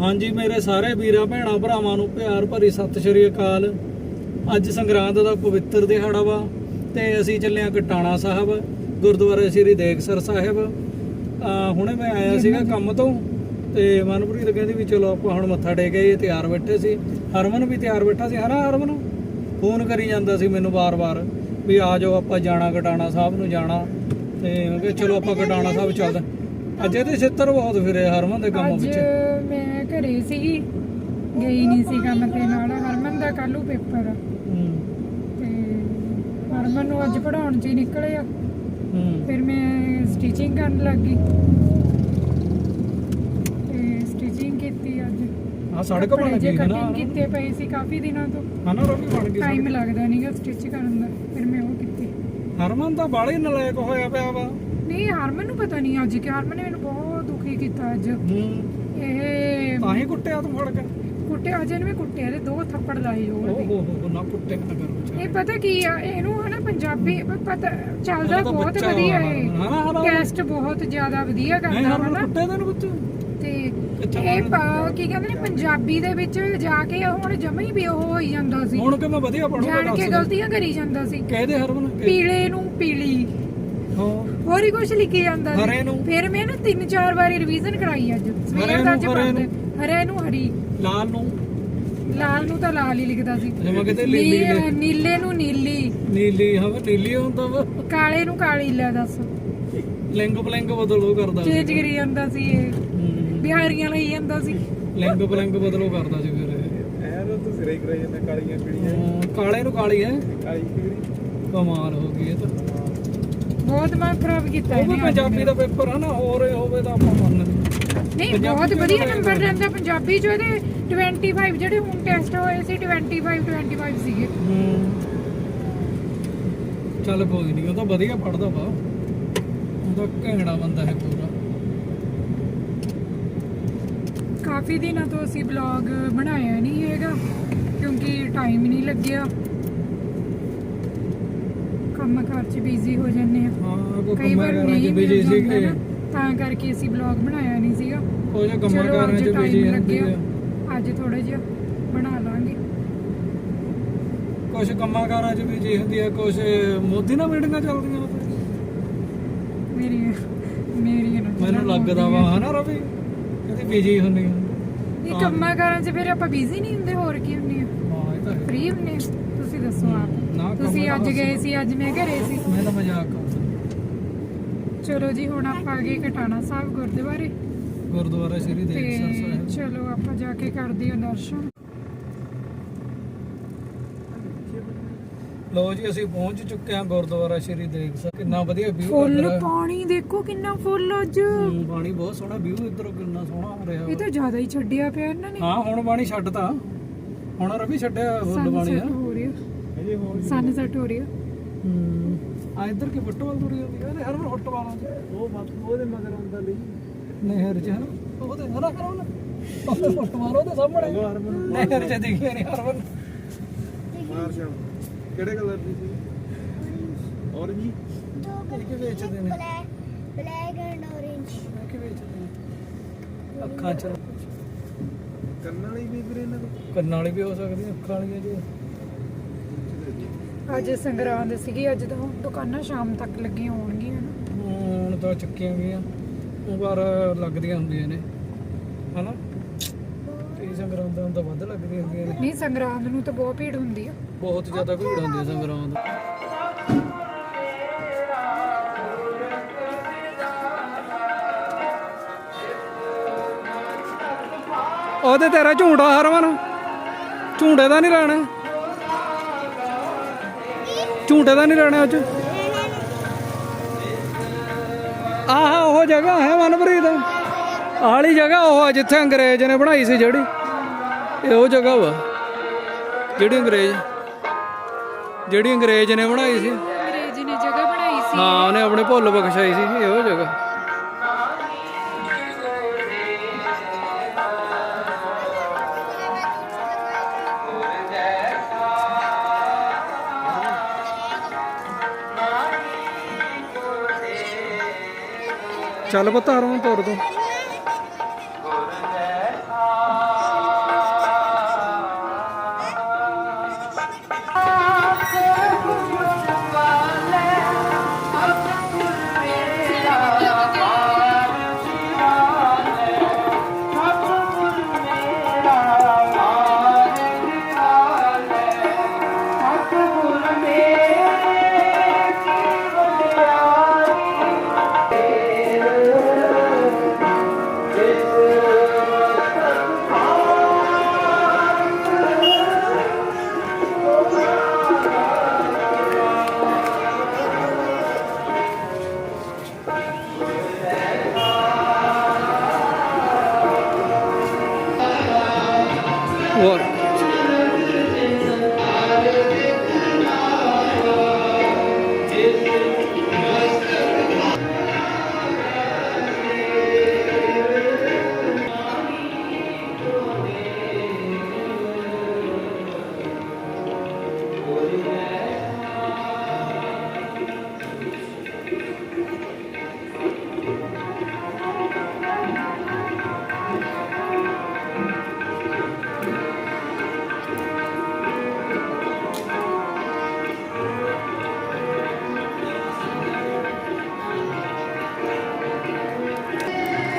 ਹਾਂਜੀ ਮੇਰੇ ਸਾਰੇ ਵੀਰਾਂ ਭੈਣਾਂ ਭਰਾਵਾਂ ਨੂੰ ਪਿਆਰ ਭਰੀ ਸਤਿ ਸ਼੍ਰੀ ਅਕਾਲ। ਅੱਜ ਸੰਗਰਾਂਦ ਦਾ ਪਵਿੱਤਰ ਦਿਹਾੜਾ ਵਾ ਤੇ ਅਸੀਂ ਚੱਲੇ ਆ ਕਟਾਣਾ ਸਾਹਿਬ ਗੁਰਦੁਆਰਾ ਸ੍ਰੀ ਦੇਗਸਰ ਸਾਹਿਬ। ਹੁਣੇ ਮੈਂ ਆਇਆ ਸੀਗਾ ਕੰਮ ਤੋਂ ਤੇ ਮਨਪ੍ਰੀਤ ਕਹਿੰਦੀ ਵੀ ਚਲੋ ਆਪਾਂ ਹੁਣ ਮੱਥਾ ਟੇਕ ਆਈਏ ਤਿਆਰ ਬੈਠੇ ਸੀ। ਹਰਮਨ ਵੀ ਤਿਆਰ ਬੈਠਾ ਸੀ ਹਨਾ ਹਰਮਨ? ਫੋਨ ਕਰੀ ਜਾਂਦਾ ਸੀ ਮੈਨੂੰ ਵਾਰ-ਵਾਰ ਵੀ ਆ ਜਾਓ ਆਪਾਂ ਜਾਣਾ ਕਟਾਣਾ ਸਾਹਿਬ ਨੂੰ ਜਾਣਾ। ਤੇ ਮੈਂ ਕਿਹਾ ਚਲੋ ਆਪਾਂ ਕਟਾਣਾ ਸਾਹਿਬ ਚੱਲਦੇ ਅੱਜ ਇਹਦੇ ਛਿੱਤਰ ਬਹੁਤ ਫਿਰੇ ਹਰਮਨ ਦੇ ਕੰਮ ਅੱਜ ਵਿੱਚ। ਮੈਂ ਘਰੇ ਸੀਗੀ ਗਈ ਨਹੀਂ ਸੀ ਕੰਮ ਤੇ। ਨਾਲ ਹਰਮਨ ਦਾ ਕੱਲੂ ਪੇਪਰ। ਆ ਹੂੰ। ਤੇ ਹਰਮਨ ਨੂੰ ਅੱਜ ਪੜਾਉਣ ਚ ਹੀ ਨਿਕਲੇ ਆ ਹੂੰ। ਫਿਰ ਮੈਂ ਸਟਿਚਿੰਗ ਕਰਨ ਲੱਗ ਗਈ। ਤੇ ਸਟਿਚਿੰਗ ਕੀਤੀ ਅੱਜ। ਆ ਸੜਕ ਬਣ ਗਈ ਹੈ ਨਾ। ਕਟਿੰਗ ਕੀਤੇ ਪਏ ਸੀ ਕਾਫੀ ਦਿਨਾਂ ਤੋਂ। ਹਨਾ ਰੋਵੀ ਬਣ ਗਈ ਟਾਈਮ ਸੜਕ। ਲੱਗਦਾ ਨਹੀਂਗਾ ਸਟਿਚ ਕਰਨ ਦਾ। ਫਿਰ ਮੈਂ ਉਹ ਕੀਤੀ। ਹਰਮਨ ਤਾਂ ਬਾਲੇ ਨਲਾਇਕ ਹੋਇਆ ਪਿਆ ਵਾ। ਨਹੀਂ ਹਰਮਨ ਨੂੰ ਪਤਾ ਨਹੀਂ ਅੱਜ ਕਿ ਹਰਮਨ ਨੇ ਮੈਨੂੰ ਬਹੁਤ ਦੁਖੀ ਕੀਤਾ ਅੱਜ। ਹੂੰ। ਇਹ ਤਾਂ ਹੀ ਕੁੱਟਿਆ ਤੂੰ ਫੜ ਕੇ। ਕੁੱਟੇ ਅਜੇ ਨੇ ਵੀ ਕੁੱਟੇ ਇਹਦੇ ਦੋ ਥੱਪੜ ਲਾਏ ਓ ਉਹਦੇ। ਹੋ ਹੋ ਨਾ ਕੁੱਟੇ ਨਾ ਕਰ। ਇਹ ਪਤਾ ਕੀ ਆ ਇਹਨੂੰ ਹਨਾ ਪੰਜਾਬੀ ਪ- ਪਤਾ ਚੱਲਦਾ ਉਹ ਬਹੁਤ ਵਧੀਆ ਵਾ, ਹੈ ਬਹੁਤ ਜ਼ਿਆਦਾ ਵਧੀਆ ਨਹੀਂ ਕਰਦਾ ਹਰਮਨ ਹਨਾ ਕੁੱਟੇ ਤੈਨੂੰ ਬੱਚੇ। ਤੇ ਅੱਛਾ, ਇਹ ਪ- ਕੀ ਕਹਿੰਦੇ ਨੇ ਪੰਜਾਬੀ ਦੇ ਵਿੱਚ ਜਾ ਕੇ ਹੁਣ ਜਮਾ ਹੀ ਵੀ ਉਹ ਹੋਈ ਜਾਂਦਾ ਸੀ। ਹੁਣ ਕਿ ਮੈਂ ਵਧੀਆ ਪੜੂਗਾ ਜਾਣ ਕੇ ਗਲਤੀਆਂ ਕਰੀ ਜਾਂਦਾ ਸੀ। ਕਹਦੇ ਹਰਮਨ ਕਹਿ- ਪੀਲੇ ਨੂੰ ਪੀਲੀ। ਹਾਂ। ਹੋਰ ਹੀ ਕੁਝ ਲਿਖੀ ਜਾਂਦਾ ਸੀ। ਹਰੇ ਨੂੰ? ਫਿਰ ਮੈਂ ਨਾ ਤਿੰਨ ਚਾਰ ਵਾਰੀ ਰਿਵੀਜ਼ਨ ਕਰਾਈ ਅੱਜ। ਸਵੇਰ ਦਾ ਅੱਜ ਨੂੰ, ਹਰੇ ਪੜ੍ਹਦੇ ਹਰੇ ਨੂੰ ਹਰੀ। ਲਾਲ ਨੂੰ। ਲਾਲ ਨੂੰ ਤਾਂ ਲਾਲ ਹੀ ਲਿਖਦਾ ਸੀ। ਜਿਵੇਂ ਕਿਤੇ ਲੀਲੀ ਨੀ- ਨੇ ਨੀਲੇ ਨੂੰ ਨੀਲੀ। ਨੀਲੀ ਹਾਂ ਨੀਲੀ ਹੁੰਦਾ ਵਾ। ਕਾਲੇ ਨੂੰ ਕਾਲੀ ਲੈ ਦੱਸ। ਲਿੰਗ ਬਲਿੰਗ ਬਦਲੋ ਕਰਦਾ ਸੀ। ਚੇਂਜ ਕਰੀ ਜਾਂਦਾ ਸੀ ਇਹ। ਬਿਹਾਰੀਆਂ ਲਈ ਜਾਂਦਾ ਸੀ। ਲਿੰਗ ਬਲਿੰਗ ਬਦਲੋ ਕਰਦਾ ਸੀ ਫਿਰ ਇਹ। ਐ ਤਾਂ ਤੂੰ ਸਿਰੇ ਕਰਾਈ ਜਾਂਦਾ ਕਾਲੀਆਂ ਕਿਹੜੀਆਂ? ਹਾਂ, ਕਾਲੇ ਨੂੰ ਕਾਲੀ ਹੈ। ਕਾਲੀ ਕਿਹੜੀ? ਕਮਾਲ ਹੋ ਗਈ ਇਹ ਤਾਂ। ਬਹੁਤ ਮੈਂ ਖਰਾਬ ਕੀਤਾ ਉਹ ਵੀ ਪੰਜਾਬੀ ਦਾ ਪੇਪਰ ਹੈ ਨਾ ਹੋਰ ਹੋਵੇ ਤਾਂ ਆਪਾਂ ਮੰਨਦੇ ਨਹੀਂ ਬਹੁਤ ਵਧੀਆ ਨੰਬਰ ਲੈਂਦਾ ਪੰਜਾਬੀ ਚ ਉਹਦੇ 25 ਜਿਹੜੇ ਹੁਣ ਟੈਸਟ ਹੋਏ ਸੀ 25 25 ਸੀਗੇ। ਚੱਲ ਕੋਈ ਨਹੀਂ ਉਹ ਤਾਂ ਵਧੀਆ ਪੜਦਾ ਵਾ। ਉਹ ਤਾਂ ਘੈਂੜਾ ਬੰਦਾ ਹੈ ਪੂਰਾ। ਕਾਫੀ ਦਿਨਾਂ ਤੋਂ ਅਸੀਂ ਬਲੌਗ ਬਣਾਇਆ ਨਹੀਂ ਹੈਗਾ ਕਿਉਂਕਿ ਟਾਈਮ ਨਹੀਂ ਲੱਗਿਆ। ਕੰਮ ਕਾਰ ਚ ਬਿਜ਼ੀ ਹੋ ਜੰਨੇ ਆ। ਹਾਂ ਕੋਈ ਕਈ ਕੰਮਾਂ ਵਾਰ ਕਾਰਾਂ 'ਚ ਨਹੀਂ ਬਿਜ਼ੀ ਮਿਲ ਜਾਂਦਾ ਸੀਗੇ ਨਾ, ਤਾਂ ਕਰਕੇ ਅਸੀਂ ਬਲੌਗ ਬਣਾਇਆ ਨਹੀਂ ਸੀਗਾ। ਕੋਈ ਜਿਹਾ ਕੰਮਾਂ ਚਲੋ ਕਾਰਾਂ ਅੱਜ 'ਚ ਬਿਜ਼ੀ ਟਾਈਮ ਹੁੰਦੀ ਲੱਗਿਆ। ਹੈ ਅੱਜ ਥੋੜਾ ਜਿਹਾ ਬਣਾ ਲਾਂਗੇ। ਕੁਝ ਕੰਮਾਂ ਕਾਰਾਂ 'ਚ ਬਿਜ਼ੀ ਹੁੰਦੀ ਹੈ ਕੁਝ ਮੋਦੀ ਨਾਲ ਮੀਟਿੰਗਾਂ ਚੱਲਦੀਆਂ ਉੱਥੇ। ਮੇਰੀਆਂ ਮੇਰੀਆਂ ਨਾ ਮੈਨੂੰ ਲੱਗਦਾ ਵਾ ਹਨਾ ਰਵੀ? ਕਿਤੇ ਬਿਜ਼ੀ ਹੁੰਦੀ ਆ। ਇਹ ਕੰਮਾਂ ਕਾਰਾਂ 'ਚ ਫਿਰ ਆਪਾਂ ਬਿਜ਼ੀ ਨਹੀਂ ਹੁੰਦੇ ਹੋਰ ਕੀ ਹੁੰਦੇ ਆ। ਹਾਂ ਇਹ ਤਾਂ ਹੈ। ਫ੍ਰੀ ਹੁੰਦੇ ਆ। ਤੁਸੀਂ ਦੱਸੋ ਆਪ ਤੁਸੀਂ ਅੱਜ ਗਏ ਸੀ ਅੱਜ ਮੈਂ ਘਰੇ ਸੀ। ਮੈਂ ਤਾਂ ਮਜ਼ਾਕ ਚਲੋ ਜੀ ਹੁਣ ਆਪਾਂ ਆ ਗਏ ਕਟਾਣਾ ਸਾਹਿਬ ਗੁਰਦੁਆਰੇ। ਗੁਰਦੁਆਰਾ ਸ੍ਰੀ ਦੇਵਸਰ ਸਾਹਿਬ। ਚਲੋ ਆਪਾਂ ਜਾ ਕੇ ਕਰਦੇ ਹਾਂ ਦਰਸ਼ਨ। ਲੋ ਜੀ ਅਸੀਂ ਪਹੁੰਚ ਚੁੱਕੇ ਹਾਂ ਗੁਰਦੁਆਰਾ ਸ੍ਰੀ ਦੇਵਸਰ ਕਿੰਨਾ ਵਧੀਆ ਵਿਊ ਫੁੱਲ ਪਾਣੀ ਦੇਖੋ ਕਿੰਨਾ ਫੁੱਲ ਅੱਜ। ਹੂੰ, ਪਾਣੀ ਬਹੁਤ ਸੋਹਣਾ ਵਿਊ ਇਧਰੋਂ ਕਿੰਨਾ ਸੋਹਣਾ ਆ ਰਿਹਾ। ਇਹ। ਤਾਂ ਜ਼ਿਆਦਾ ਹੀ ਛੱਡਿਆ ਪਿਆ ਇਹਨਾਂ ਨੇ। ਹਾਂ ਹੁਣ ਪਾਣੀ ਛੱਡਤਾ। ਹੁਣ ਰਵੀ ਛੱਡਿਆ ਫੁੱਲ ਪਾਣੀ ਆ ਸਨਸੈਟ ਹੋ ਰਿਹਾ ਅਜੇ ਹੋਰ ਸਨਸੈਟ ਹੋ। ਰਿਹਾ ਹੂੰ ਆ ਇੱਧਰ ਕੀ ਫੁੱਟਬਾਲ ਤੁਰੀ ਹੁੰਦੀ ਹੈ ਹਰ ਵਾਰ ਫੁੱਟਬਾਲ ਆਉਂਦੀ ਉਹ ਮਤ ਉਹਦੇ ਮਗਰ ਆਉਂਦਾ ਲਈ ਨਹਿਰ ਚ ਹਨ? ਉਹਦੇ ਹਨਾ ਕਰੋ ਨਾ। ਉਹਦੇ ਫੁੱਟਬਾਲ ਉਹਦੇ ਸਾਹਮਣੇ। ਨਹਿਰ ਚ ਦਿਖਿਆ ਨਹੀਂ ਹਰ ਵਾਰ। ਮਾਰ ਸ਼ਾਮ ਕਿਹੜੇ ਕਲਰ ਦੀ ਸੀ? ਔਰੰਜੀ ਇਹ ਕੀ ਵੇਚਦੇ ਨੇ? black and orange. ਇਹ ਕੀ ਵੇਚਦੇ ਨੇ? ਅੱਖਾਂ ਚ। ਕੰਨਾਂ ਵਾਲੀ ਵੀ ਵੀਰੇ ਇਹਨਾਂ ਦੇ ਕੰਨਾਂ ਵਾਲੀ ਵੀ ਹੋ ਸਕਦੀ ਅੱਖਾਂ ਵਾਲੀਆਂ ਜੀ। ਅੱਜ ਸੰਗਰਾਂਦ ਸੀਗੀ ਅੱਜ ਤਾਂ ਦੁਕਾਨਾਂ ਸ਼ਾਮ ਤੱਕ ਲੱਗੀਆਂ ਹੋਣਗੀਆਂ ਨਾ। ਹੁਣ ਤਾਂ ਚੱਕੀਆਂ ਗਈਆਂ ਉਹ ਵਾਰ ਲੱਗਦੀਆਂ ਹੁੰਦੀਆਂ ਨੇ ਹਨਾ? ਤੇ ਸੰਗਰਾਂਦਾਂ ਨੂੰ ਤਾਂ ਵੱਧ ਲੱਗਦੀਆਂ ਹੁੰਦੀਆਂ ਨੇ। ਨਹੀਂ ਸੰਗਰਾਂਦ ਨੂੰ ਤਾਂ ਬਹੁਤ ਭੀੜ ਹੁੰਦੀ ਆ। ਬਹੁਤ ਜ਼ਿਆਦਾ ਭੀੜ ਹੁੰਦੀ ਹੈ ਸੰਗਰਾਂਦ। ਉਹਦੇ ਤੇਰਾ ਝੂੰਡਾ ਹਰਮਨ ਝੂੰਡੇ ਦਾ ਨਹੀਂ ਲੈਣਾ ਝੂੰਡੇ ਦਾ ਨਹੀਂ ਲੈਣਾ ਅੱਜ? ਆਹ ਉਹ ਜਗ੍ਹਾ ਹੈ ਮਨਪ੍ਰੀਤ। ਆਲੀ ਜਗ੍ਹਾ ਉਹ ਜਿੱਥੇ ਅੰਗਰੇਜ਼ ਨੇ ਬਣਾਈ ਸੀ ਜਿਹੜੀ। ਇਹ ਉਹ ਜਗ੍ਹਾ ਵਾ। ਜਿਹੜੀ ਅੰਗਰੇਜ਼ ਜਿਹੜੀ ਅੰਗਰੇਜ਼ ਨੇ ਬਣਾਈ ਸੀ। ਅੰਗਰੇਜ਼ ਨੇ ਜਗ੍ਹਾ ਬਣਾਈ ਸੀ। ਹਾਂ ਉਹਨੇ ਆਪਣੇ ਭੁੱਲ ਬਖਸ਼ਾਈ ਸੀ। ਇਹ ਉਹ ਜਗ੍ਹਾ। ਚੱਲ ਪੁੱਤ ਹਰਮਨ ਤੋਰ ਦੋ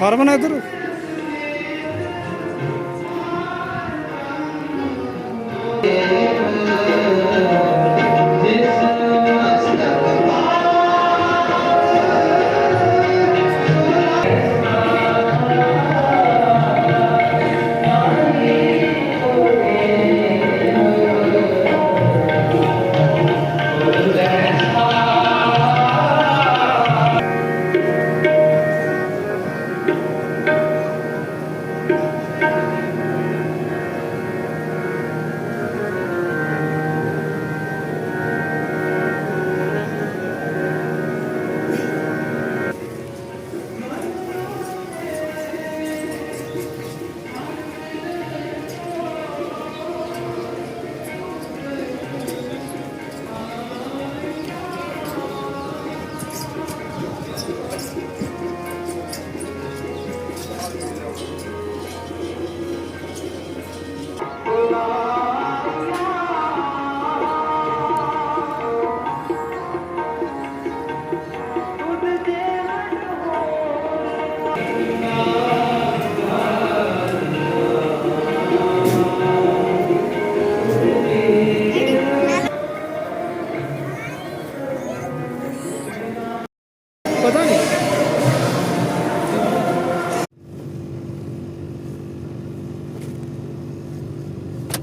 ਹਰਮਨ ਇੱਧਰ ਪਤਾ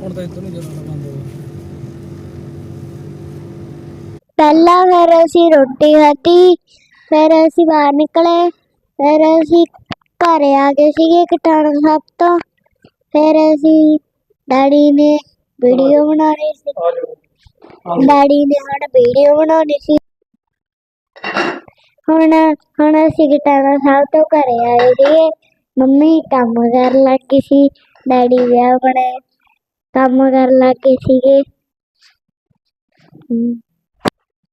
ਹੁਣ ਤਾਂ ਇੱਧਰ ਨੂੰ ਜਾਣਾ ਬੰਦ ਹੋ ਗਿਆ। ਪਹਿਲਾਂ ਫਿਰ ਅਸੀਂ ਰੋਟੀ ਖਾਧੀ, ਫਿਰ ਅਸੀਂ ਬਾਹਰ ਨਿਕਲੇ, ਫਿਰ ਅਸੀਂ ਘਰੇ ਆ ਗਏ ਸੀਗੇ ਕਟਾਣਾ ਸਾਹਿਬ ਤੋਂ। ਫਿਰ ਅਸੀਂ ਡੈਡੀ ਨੇ ਵੀਡੀਓ ਬਣਾਉਣੀ ਸੀ। ਡੈਡੀ ਨੇ ਹੁਣ ਵੀਡੀਓ ਬਣਾਉਣੀ ਸੀ। ਹੁਣ ਹੁਣ ਅਸੀਂ ਕਟਾਣਾ ਸਾਹਿਬ ਤੋਂ ਘਰੇ ਆਏ ਸੀਗੇ। ਮੰਮੀ ਕੰਮ ਕਰਨ ਲੱਗੀ ਸੀ, ਡੈਡੀ ਵਿਆਹ ਬਣੇ। ਕੰਮ ਕਰਨ ਲੱਗੇ ਸੀਗੇ।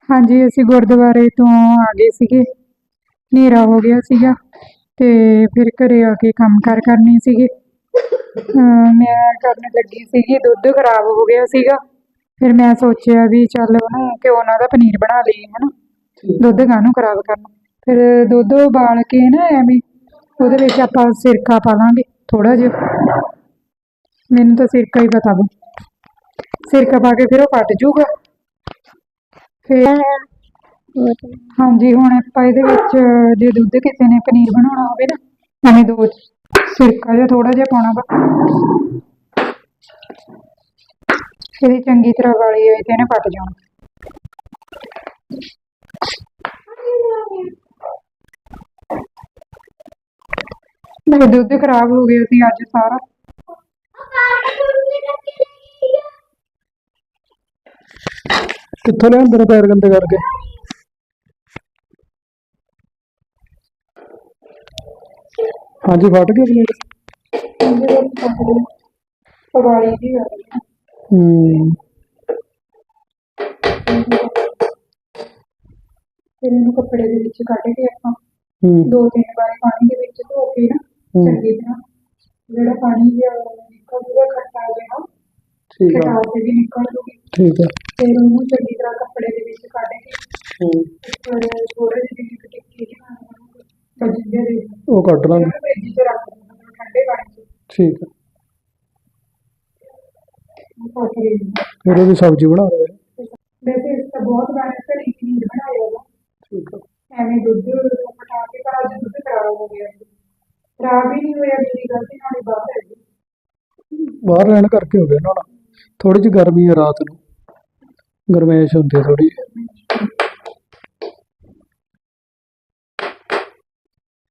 ਹਾਂਜੀ, ਅਸੀਂ ਗੁਰਦੁਆਰੇ ਤੋਂ ਆ ਗਏ ਸੀਗੇ। ਹਨੇਰਾ ਹੋ ਗਿਆ ਸੀਗਾ ਤੇ ਫਿਰ ਘਰੇ ਆ ਕੇ ਕੰਮ ਕਾਰ ਕਰਨੇ ਸੀਗੇ। ਅਮ ਮੈਂ ਕਰਨ ਲੱਗੀ ਸੀਗੀ, ਦੁੱਧ ਖਰਾਬ ਹੋ ਗਿਆ ਸੀਗਾ। ਫਿਰ ਮੈਂ ਸੋਚਿਆ ਵੀ ਚੱਲ ਉਹਨੂੰ ਘਿਓ ਨਾਲ ਦਾ ਪਨੀਰ ਬਣਾ ਲਈਏ, ਹਨਾ। ਦੁੱਧ ਕਾਹਨੂੰ ਖਰਾਬ ਕਰਨਾ। ਫਿਰ ਦੁੱਧ ਉਬਾਲ ਕੇ ਨਾ ਐਵੇਂ ਉਹਦੇ ਵਿੱਚ ਆਪਾਂ ਸਿਰਕਾ ਪਾ ਲਾਂਗੇ ਥੋੜਾ ਜਿਹਾ। ਮੈਨੂੰ ਤਾਂ ਸਿਰਕਾ ਹੀ ਪਤਾ ਵਾ ਸਿਰਕਾ ਪਾ ਕੇ ਫਿਰ ਉਹ ਫਟ ਜਾਊਗਾ ਫਿਰ ਹਾਂਜੀ, ਹੁਣ ਆਪਾਂ ਇਹਦੇ ਵਿੱਚ ਜੇ ਦੁੱਧ ਕਿਸੇ ਨੇ ਪਨੀਰ ਬਣਾਉਣਾ ਹੋਵੇ ਨਾ, ਐਵੇਂ ਦੋ ਸਿਰਕਾ ਜਿਹਾ ਥੋੜਾ ਜਿਹਾ ਪਾਉਣਾ ਵਾ। ਇਹਦੀ ਚੰਗੀ ਤਰ੍ਹਾਂ ਵਾਲੀ ਹੋਈ ਤੇ ਇਹਨੇ ਪੱਟ ਜਾਣਾ। ਮੇਰੇ ਦੁੱਧ ਖਰਾਬ ਹੋ ਗਿਆ ਸੀ ਅੱਜ ਸਾਰਾ। ਕਿੱਥੋਂ ਲਿਆਂਦੇ ਨੇ ਪੈਰ ਗੰਦੇ ਕਰਕੇ ਹਾਂਜੀ ਫਟ ਗਏ ਪਲੇਟ ਪਵਾਲੀ ਜੀ ਆ ਗਈ ਹੂੰ ਫਿਰ ਇਹਨੂੰ ਕੱਪੜੇ ਦੇ ਵਿੱਚ ਕੱਢ ਕੇ ਆਪਾਂ ਹੂੰ ਦੋ ਤਿੰਨ ਵਾਰ ਪਾਣੀ ਦੇ ਵਿੱਚ ਧੋ ਕੇ ਨਾ ਹੂੰ। ਚੰਗੀ ਤਰ੍ਹਾਂ ਜਿਹੜਾ ਪਾਣੀ ਜਿਹਾ ਨਿਕਲ ਜੂਗਾ ਖੱਟਾ ਜਿਹਾ ਠੀਕ ਆ ਖਟਾਸ ਵੀ ਨਿਕਲ ਜੂਗੀ ਠੀਕ ਆ ਫਿਰ ਉਹਨੂੰ ਚੰਗੀ ਤਰ੍ਹਾਂ ਕੱਪੜੇ ਦੇ ਵਿੱਚ ਕੱਢ ਕੇ ਹੂੰ ਫਿਰ ਥੋੜੇ ਜਿਹੇ ਇੱਕ ਟਿੱਕੀ ਜਿਹੀ ਬਜੀਏ ਦੇ ਉਹ ਕੱਢ ਲਾਂਗੇ ਫ੍ਰਿਜ 'ਚ ਰੱਖ ਦਿੰਦੇ ਠੰਡੇ ਪਾਣੀ 'ਚ ਠੀਕ ਆ ਪਾ ਕੇ ਫਿਰ ਉਹਦੀ ਸਬਜ਼ੀ ਬਣਾ ਰਹੇ ਵੈਸੇ ਇਸ ਤਾਂ ਬਹੁਤ ਵਾਰ ਘੜੀ ਪਨੀਰ ਬਣਾਇਆ ਵਾ ਠੀਕ ਆ ਐਵੇਂ ਦੁੱਧ ਫਟਾ ਕੇ ਪਰ ਅੱਜ ਦੁੱਧ ਖਰਾਬ ਹੋ ਗਿਆ ਸੀ ਖਰਾਬ ਹੀ ਨਹੀਂ ਹੋਇਆ ਮੇਰੀ ਗਲਤੀ ਨਾਲ ਹੀ ਬਾਹਰ ਹੈ ਬਾਹਰ ਰਹਿਣ ਕਰਕੇ ਹੋ ਗਿਆ ਨਾ ਥੋੜੀ ਜਿਹੀ ਗਰਮੀ ਆ ਰਾਤ ਨੂੰ। ਗਰਮੈਸ਼ ਹੁੰਦੀ ਥੋੜੀ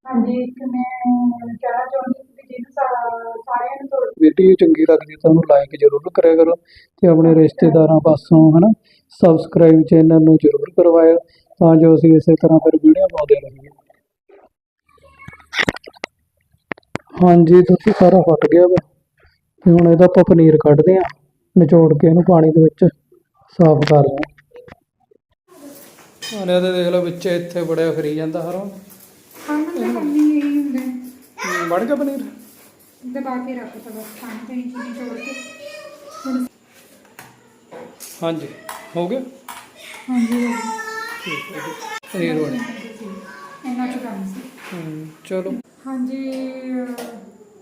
ਹਾਂਜੀ ਇੱਕ ਮੈਂ ਕਹਿਣਾ ਚਾਹੁੰਦੀ ਸੀ ਕਿ ਜਿਹਨੂੰ ਸਾ- ਸਾਰਿਆਂ ਨੂੰ ਥੋੜ੍ਹੀ ਵੀਡੀਓ ਚੰਗੀ ਲੱਗਦੀ ਤਾਂ ਉਹਨੂੰ ਲਾਈਕ ਜ਼ਰੂਰ ਕਰਿਆ ਕਰੋ ਤੇ ਆਪਣੇ ਰਿਸ਼ਤੇਦਾਰਾਂ ਪਾਸੋਂ ਹਨਾ ਸਬਸਕ੍ਰਾਈਬ ਚੈਨਲ ਨੂੰ ਜ਼ਰੂਰ ਕਰਵਾਇਓ ਤਾਂ ਜੋ ਅਸੀਂ ਇਸੇ ਤਰ੍ਹਾਂ ਫਿਰ ਵੀਡੀਓ ਪਾਉਂਦੇ ਰਹੀਏ। ਹਾਂਜੀ ਦੁੱਧ ਸਾਰਾ ਫਟ ਗਿਆ ਵਾ। ਤੇ ਹੁਣ ਇਹਦਾ ਆਪਾਂ ਪਨੀਰ ਕੱਢਦੇ ਆ ਨਿਚੋੜ ਕੇ ਇਹਨੂੰ ਪਾਣੀ ਦੇ ਵਿੱਚ ਸਾਫ਼ ਕਰਦੇ ਆ ਆਲੇ ਤੇ ਦੇਖ ਲਓ ਵਿੱਚ ਇੱਥੇ ਬੜਿਆ ਫਰੀ ਜਾਂਦਾ ਹਰੋਂ। ਬਣ ਗਿਆ ਪਨੀਰ? ਦਬਾ ਕੇ ਰੱਖ ਤਾ ਬਸ ਖਾਣ ਤੇ ਚੀਨੀ ਜੋੜ ਕੇ। ਹੁਣ ਹਾਂਜੀ ਹੋ ਗਿਆ? ਹਾਂਜੀ ਠੀਕ ਹੈ ਪਨੀਰ ਬਣ ਇੰਨਾ ਕੁ ਕੰਮ ਸੀ। ਚਲੋ। ਹਾਂਜੀ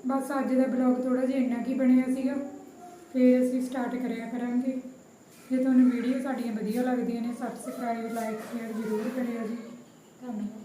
ਬਸ ਅੱਜ ਦਾ ਬਲੌਗ ਥੋੜਾ ਜਿਹਾ ਇੰਨਾ ਕੀ ਬਣਿਆ ਸੀਗਾ। ਫਿਰ ਅਸੀਂ ਸਟਾਰਟ ਕਰਿਆ ਕਰਾਂਗੇ। ਜੇ ਤੁਹਾਨੂੰ ਵੀਡੀਓ ਸਾਡੀਆਂ ਵਧੀਆ ਲੱਗਦੀਆਂ ਨੇ ਸਬਸਕ੍ਰਾਈਬ ਲਾਈਕ ਸ਼ੇਅਰ ਜ਼ਰੂਰ ਕਰਿਓ ਜੀ। ਧੰਨਵਾਦ।